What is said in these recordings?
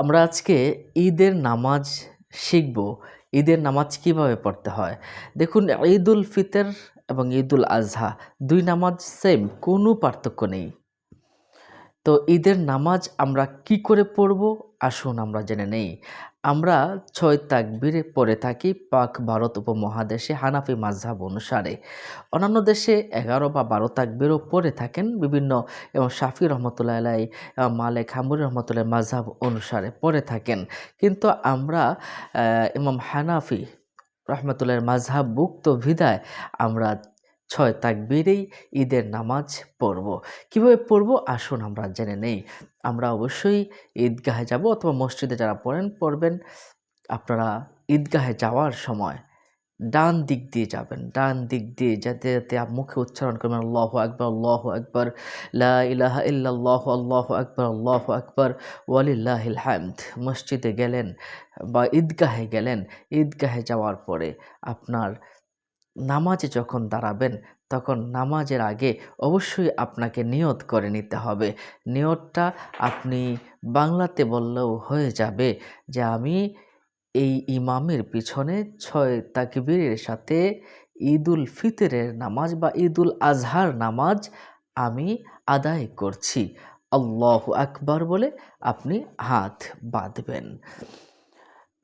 আমরা আজকে ঈদের নামাজ শিখব। ঈদের নামাজ কীভাবে পড়তে হয়? দেখুন, ঈদুল ফিতর এবং ঈদুল আজহা দুই নামাজ সেম কোনো পার্থক্য নেই। তো ঈদের নামাজ আমরা কি করে পড়ব? আসুন আমরা জেনে নেই। আমরা ছয় তাকবিরে পড়ে থাকি পাক ভারত উপমহাদেশে হানাফি মাঝহাব অনুসারে। অন্যান্য দেশে এগারো বা বারো তাকবিরও পড়ে থাকেন। বিভিন্ন এবং শাফি রহমতুল্লাহ আলাই এবং মালেক হামুর রহমতুল্লাহ মাঝহাব অনুসারে পড়ে থাকেন। কিন্তু আমরা ইমাম হানাফি রহমতুল্লাহ মাঝহাব মুক্ত ভিদায় আমরা ছয় তাকবীরেই ঈদের নামাজ পড়ব। কীভাবে পড়ব? আসুন আমরা জেনে নেই। আমরা অবশ্যই ঈদগাহে যাব অথবা মসজিদে যারা পড়েন, পড়বেন। আপনারা ঈদগাহে যাওয়ার সময় ডান দিক দিয়ে যাবেন। ডান দিক দিয়ে যাতে যাতে মুখে উচ্চারণ করবেন, আল্লাহ আকবর আল্লাহ আকবর, লা ইলাহা ইল্লাল্লাহ, আল্লাহ আকবর আল্লাহ আকবর, ওয়ালিল্লাহিল হামদ। মসজিদে গেলেন বা ঈদগাহে গেলেন, ঈদগাহে যাওয়ার পরে আপনার নামাজে যখন দাঁড়াবেন, তখন নামাজের আগে অবশ্যই আপনাকে নিয়ত করে নিতে হবে। নিয়তটা আপনি বাংলাতে বললেও হয়ে যাবে যে, আমি এই ইমামের পিছনে ছয় তাকবীরের সাথে ঈদুল ফিতরের নামাজ বা ঈদুল আজহার নামাজ আমি আদায় করছি। আল্লাহ আকবার বলে আপনি হাত বাঁধবেন।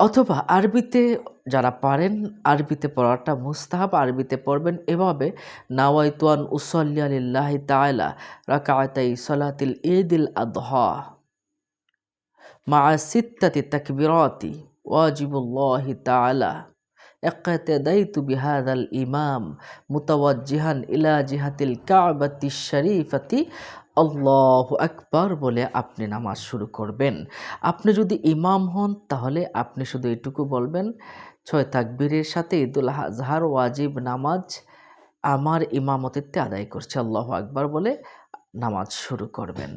অথবা আরবিতে যারা পারেন, আরবিতে পড়াটা মুস্তাহাব, আরবিতে পড়বেন এভাবে, নাওয়াইতুয়ান উসল্লি আলিল্লাহ তাআলা রাকাতাই সলাতিল ঈদিল আদহা মা সিত্তাতি তাকবিরাতি ওয়াজিবুল্লাহি তাআলা। اقتديت بهذا الإمام متوجها إلى جهة الكعبة الشريفة আল্লাহ আকবার বলে আপনি নামাজ শুরু করবেন আপনি যদি ইমাম হন তাহলে আপনি শুধু এটুকু বলবেন ছয় তাকবীরের সাথে ঈদুল আজহার ওয়াজিব নামাজ আমার ইমামতিত্বে আদায় করছে আল্লাহ আকবার বলে নামাজ শুরু করবেন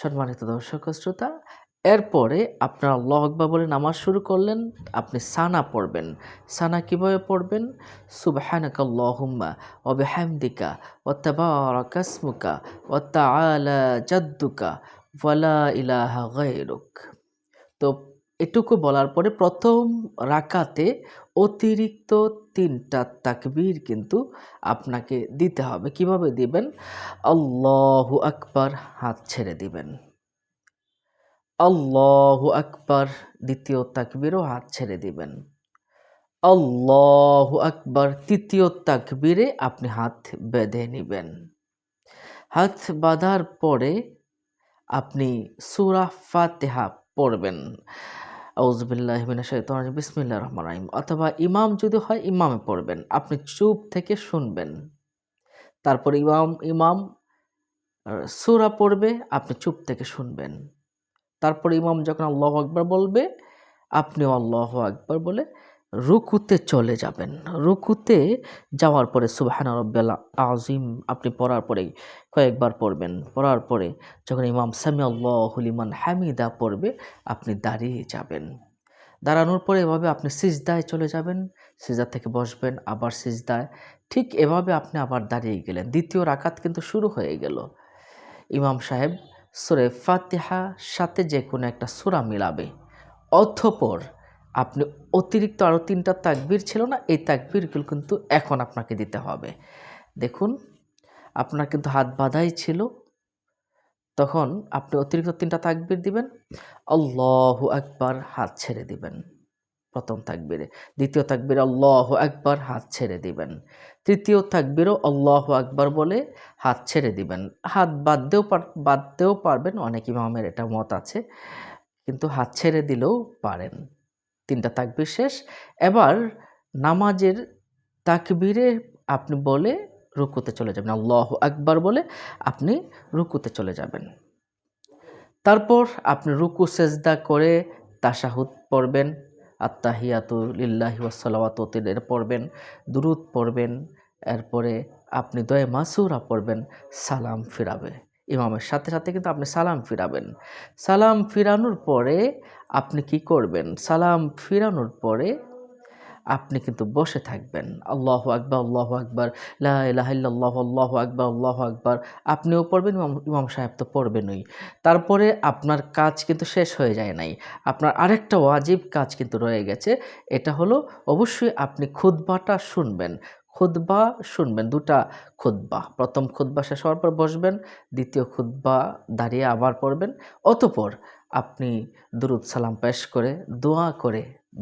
সম্মানিত দর্শক ও শ্রোতা এরপরে আপনার আল্লাহ আকবার বলে নামাজ শুরু করলেন, আপনি সানা পড়বেন। সানা কীভাবে পড়বেন? সুবহানাকা আল্লাহুম্মা ওয়া বিহামদিকা ওয়া তাবারাকা ইসমুকা ওয়া তাআলা জাদ্দুকা ওয়ালা ইলাহা গায়রুক। তো এটুকু বলার পরে প্রথম রাকাতে অতিরিক্ত তিনটা তাকবীর কিন্তু আপনাকে দিতে হবে। কীভাবে দিবেন? আল্লাহু আকবার, হাত ছেড়ে দিবেন। আল্লাহু আকবার, দ্বিতীয় তাকবিরও হাত ছেড়ে দিবেন। আল্লাহু আকবার, তৃতীয় তাকবিরে আপনি হাত বেঁধে নেবেন। হাত বাঁধার পরে আপনি সুরা ফাতেহা পড়বেন। আউজবিল্লাহ শাইতানির বিসমিল্লাহির রহমানির রহিম। অথবা ইমাম যদি হয়, ইমামে পড়বেন। আপনি চুপ থেকে শুনবেন। তারপর ইমাম ইমাম সুরা পড়বে, আপনি চুপ থেকে শুনবেন। তারপর ইমাম যখন আল্লাহ আকবার বলবে, আপনিও আল্লাহ আকবার বলে রুকুতে চলে যাবেন। রুকুতে যাওয়ার পরে সুবাহান রব্বাল আজিম আপনি পড়ার পরে কয়েকবার পড়বেন। পড়ার পরে যখন ইমাম সামি আল্লাহলিমান হামিদা পড়বে, আপনি দাঁড়িয়ে যাবেন। দাঁড়ানোর পরে এভাবে আপনি সিজদায় চলে যাবেন। সিজদা থেকে বসবেন, আবার সিজদায়। ঠিক এভাবে আপনি আবার দাঁড়িয়ে গেলেন। দ্বিতীয় রাকাত কিন্তু শুরু হয়ে গেল। ইমাম সাহেব সুরে ফাতিহা সাথে যে কোনো একটা সুরা মিলাবে। অথপর আপনি অতিরিক্ত আরও তিনটা তাকবির ছিল না, এই তাকবিরগুলো কিন্তু এখন আপনাকে দিতে হবে। দেখুন, আপনার কিন্তু হাত বাঁধাই ছিল। তখন আপনি অতিরিক্ত তিনটা তাকবির দিবেন। আল্লাহু আকবার, হাত ছেড়ে দিবেন। প্রথম তাকবীরে। দ্বিতীয় তাকবীরে আল্লাহু আকবার, হাত ছেড়ে দিবেন। তৃতীয় তাকবীরও আল্লাহু আকবার বলে হাত ছেড়ে দিবেন। হাত বাঁধতেও বাঁধতেও পারবেন, অনেক ইমামের এটা মত আছে, কিন্তু হাত ছেড়ে দিলেও পারেন। তিনটা তাকবীর শেষ। এবার নামাজের তাকবীরে আপনি বলে রুকুতে চলে যাবেন। আল্লাহ আকবার বলে আপনি রুকুতে চলে যাবেন। তারপর আপনি রুকু, সেজদা করে তাশাহুদ পড়বেন। আত্মাহিয়াতু লিল্লাহি এর পড়বেন, দুরুদ পড়বেন, এরপরে আপনি দয়ে মাসুরা পড়বেন, সালাম ফিরাবে। ইমামের সাথে সাথে কিন্তু আপনি সালাম ফিরাবেন। সালাম ফিরানোর পরে আপনি কি করবেন? সালাম ফিরানোর পরে আপনি কিন্তু বসে থাকবেন। আল্লাহ আকবর আল্লাহ আকবর লাহ আল্লাহ আকবর আল্লাহ আকবর। আপনিও পড়বেন, ইমাম সাহেব তো পড়বেনই। তারপরে আপনার কাজ কিন্তু শেষ হয়ে যায় নাই। আপনার আরেকটা ওয়াজিব কাজ কিন্তু রয়ে গেছে। এটা হলো অবশ্যই আপনি খুদ্বাটা শুনবেন। খুদ্বা শুনবেন, দুটা খুদ্বা প্রথম খুদ্বা শেষ হওয়ার পর বসবেন, দ্বিতীয় খুদ্বা দাঁড়িয়ে আবার পড়বেন। অতপর আপনি দুরুদ সালাম পেশ করে, দোয়া করে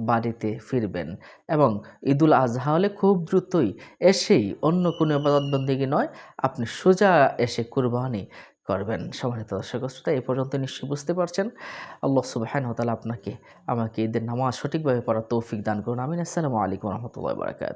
বাড়িতে ফিরবেন। এবং ঈদুল আজহা হলে খুব দ্রুতই এসেই অন্য কোনো আবাদতবন্দিগি নয়, আপনি সোজা এসে কুরবানি করবেন। সম্মানিত দর্শক শ্রোতা, এ পর্যন্ত নিশ্চয়ই বুঝতে পারছেন। আল্লাহ সুবাহান হতালা আপনাকে আমাকে ঈদের নামাজ সঠিকভাবে পড়ার তৌফিক দান করুন। আমিন। আসসালামু আলাইকুম রহমতুল্লাহ বারাকাত